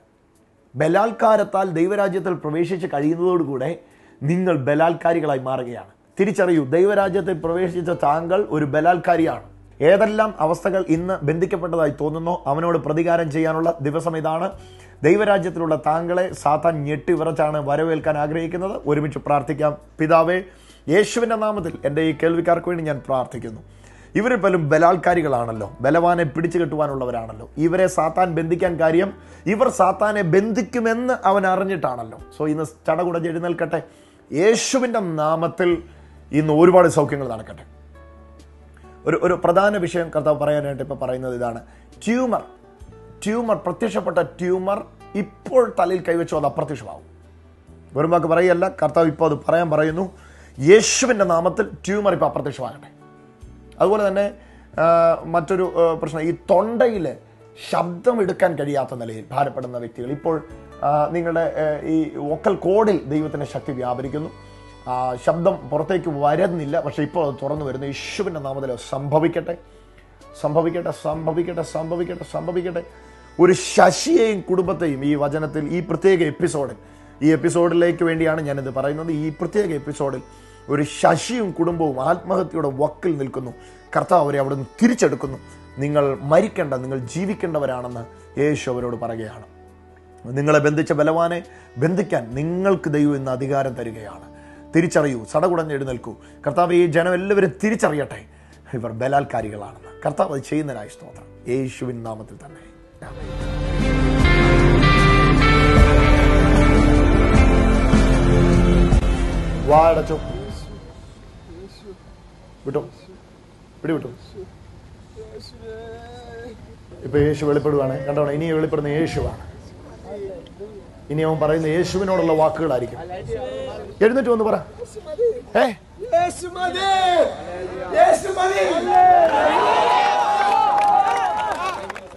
ബലാത്കാരത്താൽ ദൈവരാജ്യത്തിൽ പ്രവേശിച്ച് കഴിയുന്നതോടുകൂടെ നിങ്ങൾ ബലാത്കാരികളായി മാറുകയാണ്. തിരിച്ചറിയൂ ദൈവരാജ്യത്തിൽ പ്രവേശിച്ച താങ്കൾ ഒരു ബലാത്കാരിയാണ്. ഏതെല്ലാം അവസ്ഥകൾ ഇന്ന് ബന്ധിക്കപ്പെട്ടതായി തോന്നുന്നു അവനോട് പ്രതികാരം ചെയ്യാനുള്ള ദിവസം ഇതാണ്. ദൈവരാജ്യത്തിലുള്ള താങ്കളെ സാത്താൻ ഞെട്ടിവിറച്ചാണ് വരവേൽക്കാൻ ആഗ്രഹിക്കുന്നത്. ഒരുമിച്ച് പ്രാർത്ഥിക്കാം. പിതാവേ യേശുവിന്റെ നാമത്തിൽ എന്റെ ഈ കേൾവിക്കാർക്ക് വേണ്ടി ഞാൻ പ്രാർത്ഥിക്കുന്നു. ഇവർ പലരും ബലാത്കാരികളാണല്ലോ. ബലവാനെ പിടിച്ചു കെട്ടുവാനുള്ളവരാണല്ലോ. ഇവരെ സാത്താൻ ബന്ധിക്കാൻ കാര്യം ഇവർ സാത്താനെ ബന്ധിക്കുമെന്ന് അവൻ അറിഞ്ഞിട്ടാണല്ലോ. സോ ഇന്ന് ചടകുടഞ്ഞ് എഴുന്നേൽക്കട്ടെ. യേശുവിന്റെ നാമത്തിൽ ഇന്ന് ഒരുപാട് സൗഖ്യങ്ങൾ നടക്കട്ടെ. ഒരു ഒരു പ്രധാന വിഷയം കർത്താവ് പറയാനായിട്ട് ഇപ്പോൾ പറയുന്നത് ഇതാണ്. ട്യൂമർ ട്യൂമർ പ്രത്യക്ഷപ്പെട്ട ട്യൂമർ ഇപ്പോൾ തലയിൽ കൈവച്ചോ അത് അപ്രത്യക്ഷമാവും. വെറും പറയല്ല കർത്താവ് ഇപ്പോൾ അത് പറയാൻ പറയുന്നു. യേശുവിന്റെ നാമത്തിൽ ട്യൂമർ ഇപ്പോൾ അപ്രത്യക്ഷമാകട്ടെ. അതുപോലെ തന്നെ മറ്റൊരു പ്രശ്നം ഈ തൊണ്ടയിൽ ശബ്ദം എടുക്കാൻ കഴിയാത്ത നിലയിൽ ഭാരപ്പെടുന്ന വ്യക്തികൾ. ഇപ്പോൾ നിങ്ങളുടെ ഈ വോക്കൽ കോഡിൽ ദൈവത്തിന്റെ ശക്തി വ്യാപരിക്കുന്നു. ശബ്ദം പുറത്തേക്ക് വരുന്നില്ല പക്ഷേ ഇപ്പോൾ അത് തുറന്നു വരുന്നു. യേശുവിന്റെ നാമത്തിൽ സംഭവിക്കട്ടെ. സംഭവിക്കട്ടെ സംഭവിക്കട്ടെ സംഭവിക്കട്ടെ സംഭവിക്കട്ടെ. ഒരു ശശിയെയും കുടുംബത്തെയും ഈ വചനത്തിൽ ഈ പ്രത്യേക എപ്പിസോഡിൽ ഈ എപ്പിസോഡിലേക്ക് വേണ്ടിയാണ് ഞാനിത് പറയുന്നത്. ഈ പ്രത്യേക എപ്പിസോഡിൽ ഒരു ശശിയും കുടുംബവും ആത്മഹത്യയുടെ വക്കിൽ നിൽക്കുന്നു. കർത്താവ് അവരെ അവിടെ നിന്ന് തിരിച്ചെടുക്കുന്നു. നിങ്ങൾ മരിക്കേണ്ട നിങ്ങൾ ജീവിക്കേണ്ടവരാണെന്ന് യേശു അവരോട് പറയുകയാണ്. നിങ്ങളെ ബന്ധിച്ച ബലവാനെ ബന്ധിക്കാൻ നിങ്ങൾക്ക് ദൈവം ഇന്ന് അധികാരം തരികയാണ്. തിരിച്ചറിയൂ സടകുടഞ്ഞ് എഴുന്നേൽക്കൂ. കർത്താവ് ഈ ജനം എല്ലാവരും തിരിച്ചറിയട്ടെ. ഇവർ ബലാത്കാരികളാണെന്ന്. കർത്താവ് അത് ചെയ്യുന്നതിനായി സ്തോത്രം. യേശുവിൻ നാമത്തിൽ തന്നെ. വാടച്ചോ വിട്ടോ? പിടി വിട്ടു? ഇപ്പൊ യേശു വെളിപ്പെടുവാണ്. കണ്ടോ ഇനി വെളിപ്പെടുന്ന യേശുവാണ്. ഇനി അവൻ പറയുന്ന യേശുവിനോടുള്ള വാക്കുകളായിരിക്കും. എഴുന്നേറ്റ് വന്ന് പറ. ഏ?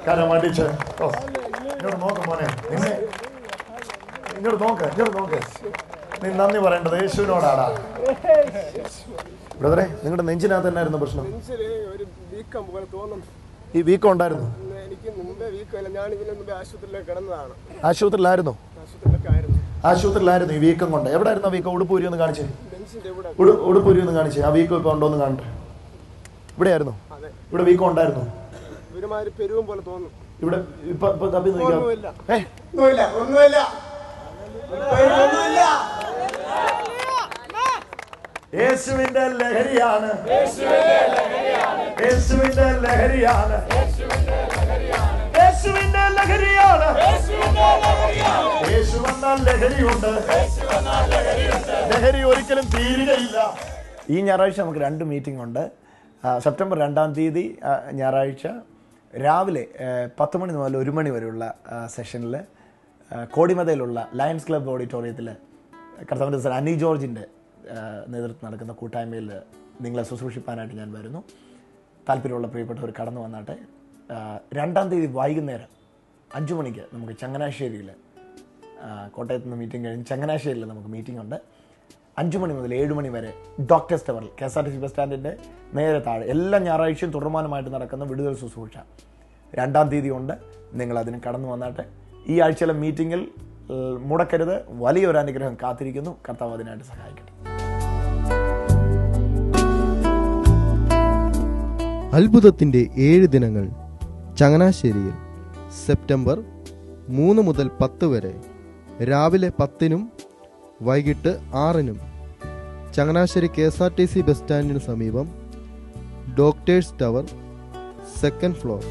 കാരണം മടിച്ച് ഓ ഇങ്ങോട്ട് നോക്ക് മോനെ. നിന്നെ ഇങ്ങോട്ട് നോക്ക് ഇങ്ങോട്ട് നോക്ക്. നീ നന്ദി പറയേണ്ടത് യേശുവിനോടാടാ. ബ്രദറെ നിങ്ങളുടെ നെഞ്ചിനകത്ത് തന്നെയായിരുന്നു പ്രശ്നം? ഈ വീക്കം ഉണ്ടായിരുന്നു? ആശുപത്രിയിലായിരുന്നു? ആശുപത്രിയിലായിരുന്നു ഈ വീക്കം കൊണ്ട്. എവിടെയായിരുന്നു ആ വീക്കം? ഉടുപ്പൂരി ഒന്ന് കാണിച്ചേ. ഉടുപ്പൂരി ഒന്ന് കാണിച്ചേ. ആ വീക്കം ഇപ്പൊ ഉണ്ടോ എന്ന് കാണട്ടെ. ഇവിടെയായിരുന്നു? ഇവിടെ വീക്കം ഉണ്ടായിരുന്നു? ഇവിടെ ഇപ്പൊ ഇപ്പൊ തപ്പി നോക്കിയാ ഏ? ഒന്നുമില്ല. ഒന്നുമില്ല. ഒന്നുമില്ല. യേശുവിന്റെ ലഹരിയാണ്. യേശുവിന്റെ ലഹരിയാണ്. യേശുവിന്റെ ലഹരിയാണ്. യേശു വന്നാൽ ലഹരിയുണ്ട്. ലഹരി ഒരിക്കലും തീരുകയില്ല. ഈ ഞായറാഴ്ച നമുക്ക് രണ്ട് മീറ്റിംഗ് ഉണ്ട്. സെപ്റ്റംബർ രണ്ടാം തീയതി ഞായറാഴ്ച. രാവിലെ പത്ത് മണി മുതൽ ഒരു മണി വരെയുള്ള സെഷനിൽ കോടിമതയിലുള്ള ലയൺസ് ക്ലബ് ഓഡിറ്റോറിയത്തിൽ കർത്താവിന്റെ ദിവസം അനി ജോർജിന്റെ നേതൃത്വം നടക്കുന്ന കൂട്ടായ്മയിൽ നിങ്ങളെ ശുശ്രൂഷിപ്പാനായിട്ട് ഞാൻ വരുന്നു. താല്പര്യമുള്ള പ്രിയപ്പെട്ടവർ കടന്നു വന്നാട്ടെ. രണ്ടാം തീയതി വൈകുന്നേരം അഞ്ചു മണിക്ക് നമുക്ക് ചങ്ങനാശ്ശേരിയിൽ കോട്ടയത്ത് നിന്ന് മീറ്റിംഗ് കഴിഞ്ഞ് ചങ്ങനാശ്ശേരിയിൽ നമുക്ക് മീറ്റിംഗ് ഉണ്ട്. അഞ്ചു മണി മുതൽ ഏഴ് മണി വരെ ഡോക്ടേഴ്സ് ടവറിൽ K S R T C bus സ്റ്റാൻഡിന്റെ നേരെ താഴെ എല്ലാ ഞായറാഴ്ചയും തുടർമാനമായിട്ട് നടക്കുന്ന വിടുതൽ ശുശ്രൂഷ രണ്ടാം തീയതി ഉണ്ട്. നിങ്ങളതിന് കടന്നു വന്നാട്ടെ. ഈ ആഴ്ചയിലെ മീറ്റിങ്ങിൽ മുടക്കരുത്. വലിയൊരു അനുഗ്രഹം കാത്തിരിക്കുന്നു. കർത്താവ് അതിനായിട്ട് സഹായിക്കട്ടെ. അത്ഭുതത്തിന്റെ ഏഴ് ദിനങ്ങൾ ചങ്ങനാശ്ശേരിയിൽ സെപ്റ്റംബർ മൂന്ന് മുതൽ പത്ത് വരെ രാവിലെ പത്തിനും വൈകിട്ട് ആറിനും Changanassery K S R T C bus സ്റ്റാൻഡിന് സമീപം ഡോക്ടേഴ്സ് ടവർ സെക്കൻഡ് ഫ്ലോർ.